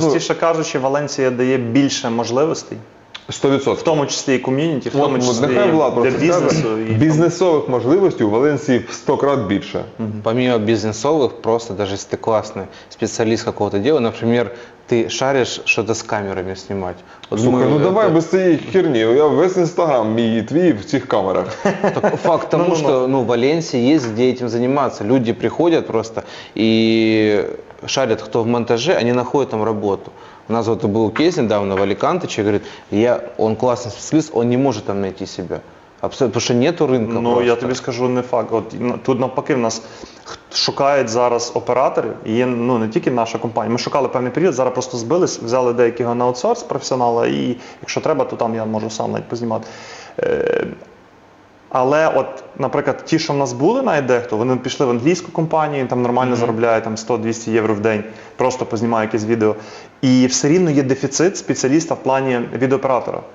Простіше кажучи, Валенсія дає більше можливостей, 100%. в тому числі і ком'юніті, в тому От, от числі нехай Влад для просто бізнесу. скаже, І... бізнесових можливостей у Валенції в 100 крат більше. Помимо бизнесовых, просто даже если ты классный специалист какого-то дела, например, ты шаришь что-то с камерами снимать. Вот Слухай, мы ну это- давай без цієї херні. Я весь інстаграм мій і твій в цих камерах. Так факт тому, Ну-ну-ну. что ну, в Валенсии есть где этим заниматься. Люди приходят просто и шарят, кто в монтаже, они находят там работу. У нас вот был кейс недавно в Аликанте, человек говорит, я, он классный специалист, он не может там найти себя. Абсолютно, потому что нету рынка Ну просто. я тобі скажу не факт. От на- тут навпаки в нас х- шукають зараз операторів. І є ну не тільки наша компанія. Ми шукали певний період. Зараз просто збились, взяли деякого на аутсорс професіонала, і якщо треба, то там я можу сам навіть познімати. але от, наприклад, ті, що в нас були навіть дехто, вони пішли в англійську компанію, там нормально заробляє там 100-200 євро в день, просто познімає якесь відео. І все рівно є дефіцит спеціаліста в плані відеооператора.